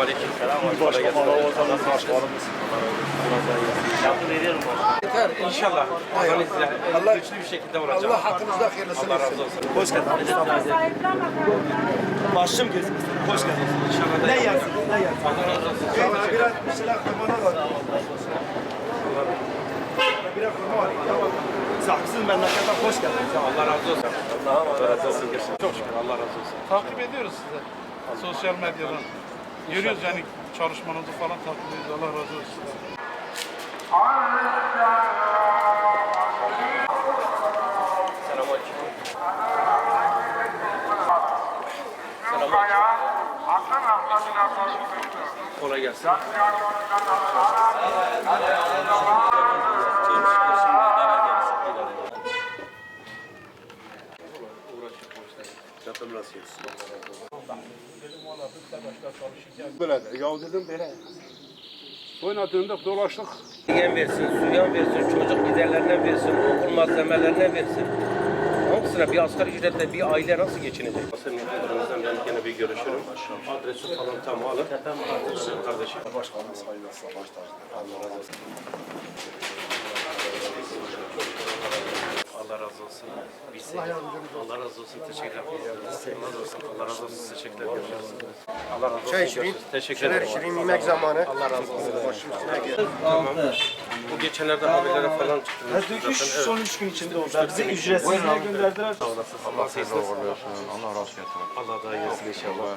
aleyküm. Yardım ediyorum Yeter inşallah. Allah- güçlü bir şekilde vuracağım. Allah hakkınızda hayırlısını Allah etsin. razı olsun. Hoş geldin. Başım gözüm. Hoş geldin. İnşallah Ne yersin? Ne yersin? Allah razı olsun. Biraz bir silah kurmana var. Biraz kurma var. Saksız memlekete hoş geldin. Allah razı olsun. Allah razı olsun. Çok şükür Allah razı olsun. Takip ediyoruz sizi. Sosyal medyadan. Görüyoruz yani çalışmanızı falan takip ediyoruz. Allah razı olsun. Kolay gelsin. Böyle de. Ya dedim böyle. Oynadığında dolaştık. Yem versin, suyan versin, çocuk giderlerine versin, okul malzemelerine versin. Hangisine bir asgari ücretle bir aile nasıl geçinecek? Senin müdürünüzden ben gene bir görüşürüm. Adresi falan tam alın. Kardeşim. Başkanımız hayırlı olsun. Baş tacı. Allah razı olsun. Allah razı olsun. Biz Allah razı olsun. Teşekkür ederim. Allah razı olsun. Allah razı olsun. Teşekkür ederim. Allah razı olsun. Çay şirin. Teşekkür ederim. şirin yemek zamanı. Allah razı olsun. Tamam. Bu geçenlerde haberlere falan çıktı. Döküş Zaten, evet. son üç gün içinde oldu. Bizi ücretsiz ne gönderdiler? Allah sizden Allah razı olsun. Allah daha iyisini inşallah.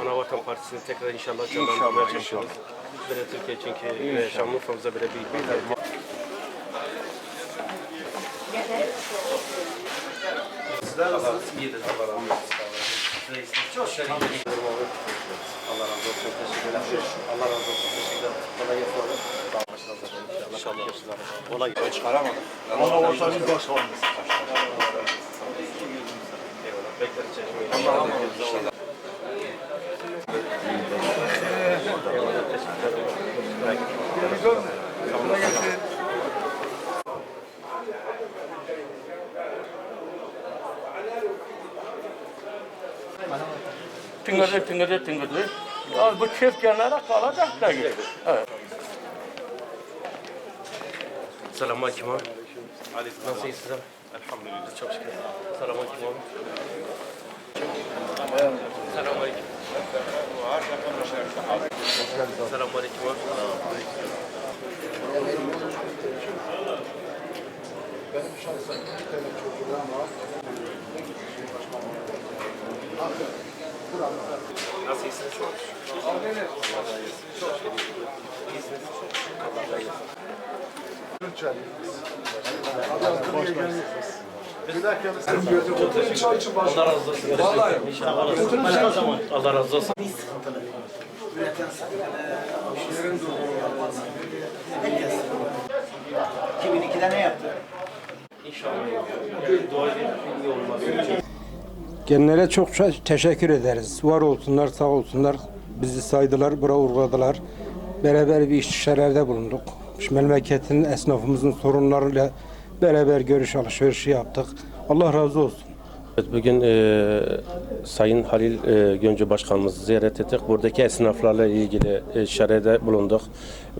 Ana Vatan Partisi'ni tekrar inşallah canlandırmaya çalışıyoruz. Böyle Türkiye çünkü ve Şanlıurfa'mıza böyle bir bir Allah iyidir. Allah razı olsun. Çok şükür. Allah razı olsun. Teşekkür ederim. Allah razı olsun. Teşekkür ederim. Kolay gelsin. İnşallah. Kolay gelsin. Çıkaramadım. Allah ortalığı başkanımız. Eyvallah. Bekleriz çeşmeyi. Allah razı olsun. İnşallah. Eyvallah. Teşekkür ederim. Tıngırdı tıngırdı tıngırdı. Ya bu çiftkenlere kalacak da gibi. Evet. Selamun aleyküm abi. Nasıl iyisin abi? Elhamdülillah çok şükür. Selamun aleyküm abi. Selamun aleyküm. Selamun aleyküm abi. Benim şahsen iki tane çocuğum var. Nasıl iyisiniz? Çok şükür. Allah razı olsun. Çok şükür. İyisiniz. Allah razı olsun. Allah razı olsun. Vallahi. İnşallah. Allah razı olsun. İnşallah. Dua edin. iyi olmaz. Genlere çok teşekkür ederiz. Var olsunlar, sağ olsunlar. Bizi saydılar, bura uğradılar. Beraber bir işlerde bulunduk. Memleketin, esnafımızın sorunlarıyla beraber görüş alışverişi yaptık. Allah razı olsun. Evet, bugün e, Sayın Halil e, Göncü Başkanımızı ziyaret ettik. Buradaki esnaflarla ilgili e, bulunduk.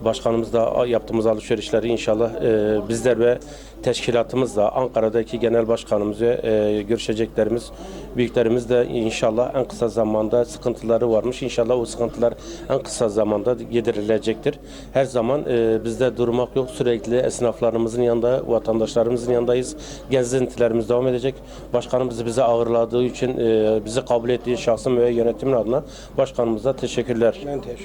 Başkanımız da yaptığımız alışverişleri inşallah e, bizler ve teşkilatımızla Ankara'daki genel başkanımız ve e, görüşeceklerimiz, büyüklerimiz de inşallah en kısa zamanda sıkıntıları varmış. İnşallah o sıkıntılar en kısa zamanda giderilecektir. Her zaman e, bizde durmak yok. Sürekli esnaflarımızın yanında, vatandaşlarımızın yanındayız. Gezintilerimiz devam edecek. Başkanımız bizi ağırladığı için, e, bizi kabul ettiği şahsım ve yönetimin adına başkanımıza teşekkürler. Ben teşekkür